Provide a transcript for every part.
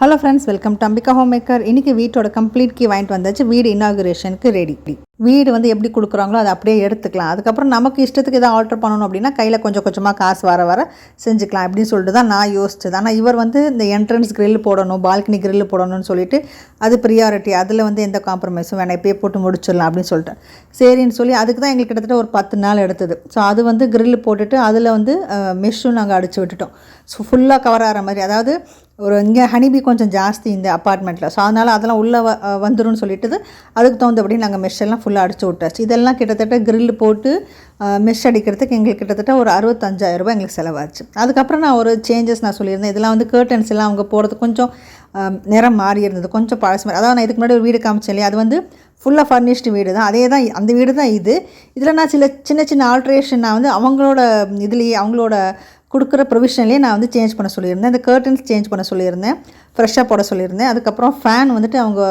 Hello friends welcome to Ambika home maker இன்றைக்கி வீட்டோட complete key வாங்கிட்டு வந்தாச்சு. வீடு இனாகுரேஷனுக்கு ரெடி வீடு வந்து எப்படி கொடுக்குறாங்களோ அதை அப்படியே எடுத்துக்கலாம். அதுக்கப்புறம் நமக்கு இஷ்டத்துக்கு எதாவது ஆல்டர் பண்ணணும் அப்படின்னா கையில் கொஞ்சம் கொஞ்சமாக காசு வர வர செஞ்சுக்கலாம் அப்படின்னு சொல்லிட்டு தான் நான் யோசிச்சது. ஆனால் இவர் வந்து இந்த என்ட்ரன்ஸ் கிரில் போடணும் பால்கனி கிரில் போடணும்னு சொல்லிட்டு அது ப்ரியாரிட்டி அதில் வந்து எந்த காம்ப்ரமைஸும் வேணாம். இப்போயே போட்டு முடிச்சிடலாம் அப்படின்னு சொல்லிட்டு சரின்னு சொல்லி அதுக்கு தான் எங்களுக்கு கிட்டத்தட்ட ஒரு பத்து நாள் எடுத்தது. ஸோ அது வந்து கிரில் போட்டுட்டு அதில் வந்து மெஷ்ஷும் நாங்கள் அடித்து விட்டுட்டோம். ஸோ ஃபுல்லாக கவர் ஆகிற மாதிரி. அதாவது ஒரு இங்கே ஹனிபி கொஞ்சம் ஜாஸ்தி இந்த அப்பார்ட்மெண்ட்டில் ஸோ அதனால் அதெல்லாம் உள்ளே வ வந்துரும்னு சொல்லிட்டு அதுக்கு தகுந்தபடி நாங்கள் மெஷ் எல்லாம் ஃபுல்லாக அடிச்சு விட்டாச்சு. இதெல்லாம் கிட்டத்தட்ட கிரில் போட்டு மெஷ் அடிக்கிறதுக்கு எங்களுக்கு கிட்டத்தட்ட ஒரு அறுபத்தஞ்சாயிரம் ரூபாய் எங்களுக்கு செலவாச்சு. அதுக்கப்புறம் நான் ஒரு சேஞ்சஸ் நான் சொல்லியிருந்தேன். இதெல்லாம் வந்து கேர்டன்ஸ் எல்லாம் அவங்க போகிறது கொஞ்சம் நிறம் மாறி இருந்தது. கொஞ்சம் பழசு மாதிரி அதாவது நான் இதுக்கு முன்னாடி ஒரு வீடு காமிச்சேன் இல்லையா? அது வந்து ஃபுல்லாக ஃபர்னிஷ்டு வீடு தான். அதே தான் அந்த வீடு தான் இது. இதில் நான் சில சின்ன சின்ன ஆல்ட்ரேஷன் நான் வந்து அவங்களோட இதுலேயே அவங்களோட கொடுக்குற ப்ரொவிஷன்லேயே நான் வந்து சேஞ்ச் பண்ண சொல்லியிருந்தேன். இந்த கர்டன்ஸ் சேஞ்ச் பண்ண சொல்லியிருந்தேன். ஃப்ரெஷ்ஷாக போட சொல்லியிருந்தேன். அதுக்கப்புறம் ஃபேன் வந்துட்டு அவங்க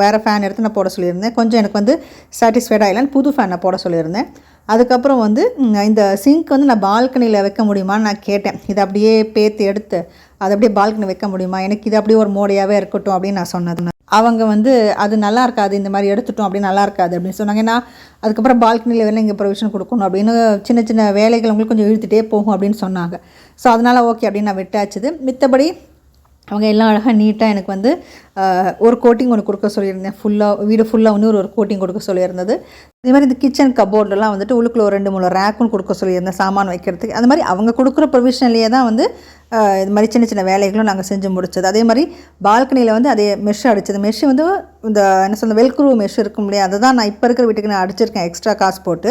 வேறு ஃபேன் எடுத்து நான் போட சொல்லியிருந்தேன். கொஞ்சம் எனக்கு வந்து சாட்டிஸ்ஃபைடாக இல்லைன்னு புது ஃபேன் நான் போட சொல்லியிருந்தேன். அதுக்கப்புறம் வந்து இந்த சிங்க் வந்து நான் பால்கனியில் வைக்க முடியுமான்னு நான் கேட்டேன். இதை அப்படியே பேத்து எடுத்து அதை அப்படியே பால்கனி வைக்க முடியுமா? எனக்கு இது அப்படியே ஒரு மோடையாகவே இருக்கட்டும் அப்படின்னு நான் சொன்னது அவங்க வந்து அது நல்லா இருக்காது இந்த மாதிரி எடுத்துட்டோம் அப்படி நல்லா இருக்காது அப்படின்னு சொன்னாங்க. ஏன்னா அதுக்கப்புறம் பால்கனியில் வேணால் இங்கே ப்ரொவிஷன் கொடுக்கணும் அப்படின்னு சின்ன சின்ன வேலைகள் உங்களுக்கு கொஞ்சம் இழுத்துகிட்டே போகும் அப்படின்னு சொன்னாங்க. ஸோ அதனால் ஓகே அப்படின்னு நான் விட்டாச்சுது மித்தபடி அவங்க எல்லாம் அழகாக நீட்டாக எனக்கு வந்து ஒரு கோட்டிங் ஒன்று கொடுக்க சொல்லியிருந்தேன். ஃபுல்லாக வீடு ஃபுல்லாக ஒன்று ஒரு கோட்டிங் கொடுக்க சொல்லியிருந்தது. இதே மாதிரி இந்த கிச்சன் கபோர்டெல்லாம் வந்துட்டு உள்ளுக்குள்ள ஒரு ரெண்டு மூணு ரேக்கும் கொடுக்க சொல்லியிருந்தேன் சாமான் வைக்கிறதுக்கு அது மாதிரி அவங்க கொடுக்குற ப்ரொவிஷன்லேயே தான் வந்து இது மாதிரி சின்ன சின்ன வேலைகளும் நாங்கள் செஞ்சு முடிச்சது. அதே மாதிரி பால்கனியில் வந்து அதே மெஷ் அடிச்சது. மெஷ் வந்து இந்த என்ன சொல்ல வெல்க்ரூ மெஷ் இருக்கும் இல்லையா? அதை தான் நான் இப்போ இருக்கிற வீட்டுக்கு நான் அடிச்சிருக்கேன். எக்ஸ்ட்ரா காசு போட்டு.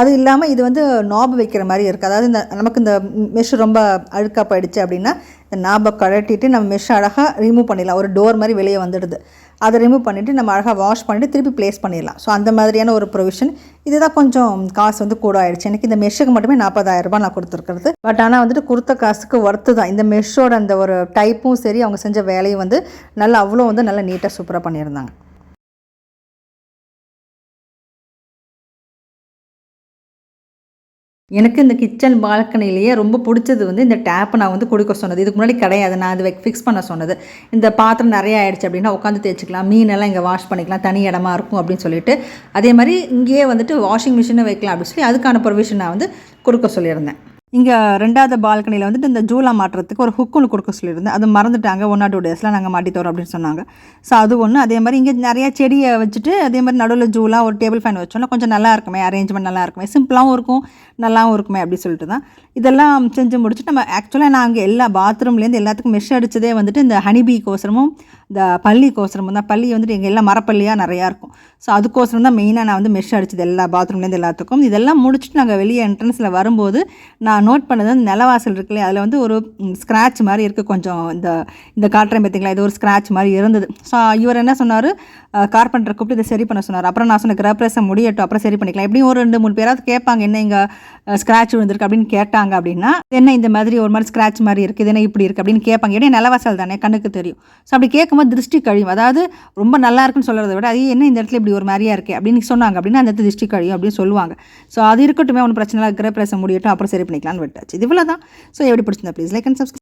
அது இல்லாமல் இது வந்து நாப் வைக்கிற மாதிரி இருக்குது அதாவது இந்த நமக்கு இந்த மெஷ் ரொம்ப அழுக்காக போயிடுச்சு அப்படின்னா இந்த நாபை கழட்டிட்டு நம்ம மெஷ் அழகாக ரிமூவ் பண்ணிடலாம். ஒரு டோர் மாதிரி வெளியே வந்துடுது. அதை ரிமூவ் பண்ணிவிட்டு நம்ம அழகாக வாஷ் பண்ணிவிட்டு திருப்பி ப்ளேஸ் பண்ணிடலாம். ஸோ அந்த மாதிரியான ஒரு ப்ரொவிஷன் இதுதான் கொஞ்சம் காசு வந்து கூட ஆயிடுச்சு. எனக்கு இந்த மெஷ்ஷுக்கு மட்டுமே 40000 ரூபாய் நான் கொடுத்துருக்கிறது. பட் ஆனால் வந்துட்டு கொடுத்த காசுக்கு ஒர்த்து தான். இந்த மெஷ்ஷோட அந்த ஒரு டைப்பும் சரி அவங்க செஞ்ச வேலையும் வந்து நல்லா அவ்வளோ வந்து நல்லா நீட்டாக சூப்பராக பண்ணியிருந்தாங்க. எனக்கு இந்த கிச்சன் பால்கனிலேயே ரொம்ப பிடிச்சது வந்து இந்த டேப்பை நான் வந்து கொடுக்க சொன்னது. இதுக்கு முன்னாடி கிடையாது. நான் அது ஃபிக்ஸ் பண்ண சொன்னது. இந்த பாத்திரம் நிறைய ஆயிடுச்சு அப்படின்னா உட்காந்து தேய்ச்சிக்கலாம். மீனெல்லாம் இங்கே வாஷ் பண்ணிக்கலாம். தனி இடமா இருக்கும் அப்படின்னு சொல்லிட்டு. அதே மாதிரி இங்கேயே வந்துட்டு வாஷிங் மிஷினை வைக்கலாம் அப்படின்னு சொல்லி அதுக்கான ப்ரொவிஷன் நான் வந்து கொடுக்க சொல்லியிருந்தேன். இங்கே ரெண்டாவது பால்கனியில் வந்துட்டு இந்த ஜூலா மாட்டுறதுக்கு ஒரு ஹுக் ஒன்று கொடுக்க சொல்லியிருந்தேன். அது மறந்துட்டாங்க. ஒன் ஆர் டூ டேஸில் நாங்கள் மாட்டி தரோம் அப்படின்னு சொன்னாங்க. ஸோ அது ஒன்று அதே மாதிரி இங்கே நிறைய செடியை வச்சுட்டு அதே மாதிரி நடுவில் ஜூலாக ஒரு டேபிள் ஃபேன் வச்சோன்னா கொஞ்சம் நல்லா இருக்குமே அரேஞ்ச்மெண்ட் நல்லா இருக்குமே சிம்பிளாகவும் இருக்கும் நல்லாவும் இருக்குமே அப்படின்னு சொல்லிட்டு தான். இதெல்லாம் செஞ்சு முடிச்சுட்டு நம்ம ஆக்சுவலாக நான் அங்கே எல்லா பாத்ரூம்லேருந்து எல்லாத்துக்கும் மெஷ் அடித்ததே வந்துட்டு இந்த ஹனிபி கோசரமும் இந்த பள்ளி கோசரமும் தான். பள்ளி வந்துட்டு எங்கள் எல்லாம் மரப்பள்ளியாக நிறையா இருக்கும். ஸோ அதுக்கோசரம் தான் மெயினாக நான் வந்து மெஷ் அடிச்சது எல்லா பாத்ரூம்லேருந்து எல்லாத்துக்கும். இதெல்லாம் முடிச்சுட்டு நாங்கள் வெளியே என்ட்ரன்ஸில் வரும்போது நான் நோட் பண்ணது வந்து நிலவாசல் இருக்குல்லையே? அதில் வந்து ஒரு ஸ்க்ராட்ச் மாதிரி இருக்குது கொஞ்சம். இந்த இந்த காட்டுறேன் பார்த்திங்களா இது ஒரு ஸ்க்ராட்ச் மாதிரி இருந்தது. ஸோ இவர் என்ன சொன்னார்? கார்பெண்டர் கூப்பிட்டு இதை சரி பண்ண சொன்னார். அப்புறம் நான் சொன்ன கிரப்ரேசம் முடியட்டும். அப்புறம் சரி பண்ணிக்கலாம். எப்படியும் ஒரு ரெண்டு மூணு பேராவது கேட்பாங்க. என்ன இங்கே ஸ்க்ராட்ச் விழுந்திருக்கு அப்படின்னு கேட்டாங்க அப்படின்னா என்ன இந்த மாதிரி ஒரு மாதிரி ஸ்க்ராட்ச் மாதிரி இருக்குது இது என்ன இப்படி இருக்குது அப்படின்னு கேட்பாங்க. ஏன்னா நிலவாசல் தானே கண்ணுக்கு தெரியும். ஸோ அப்படி கேட்கும்போது திருஷ்டி கழியும். அதாவது ரொம்ப நல்லா இருக்குன்னு சொல்கிறத விட அது என்ன இந்த இடத்துல இப்படி ஒரு மாதிரியா இருக்கே அப்படின்னு சொன்னாங்க அப்படின்னா அந்த இடத்துல திருஷ்டி கழியும் அப்படின்னு சொல்லுவாங்க. ஸோ அது இருக்கட்டும் ஒன்றும் பிரச்சனை இருக்கிற பேச முடியட்டும் அப்புறம் சரி பண்ணிக்கலாம்னு விட்டாச்சு. இது இவ்வளோ தான் ஸோ எப்படி பிடிச்சிருந்தா ப்ளீஸ் லைக் அண்ட் சப்ஸ்கிரைப்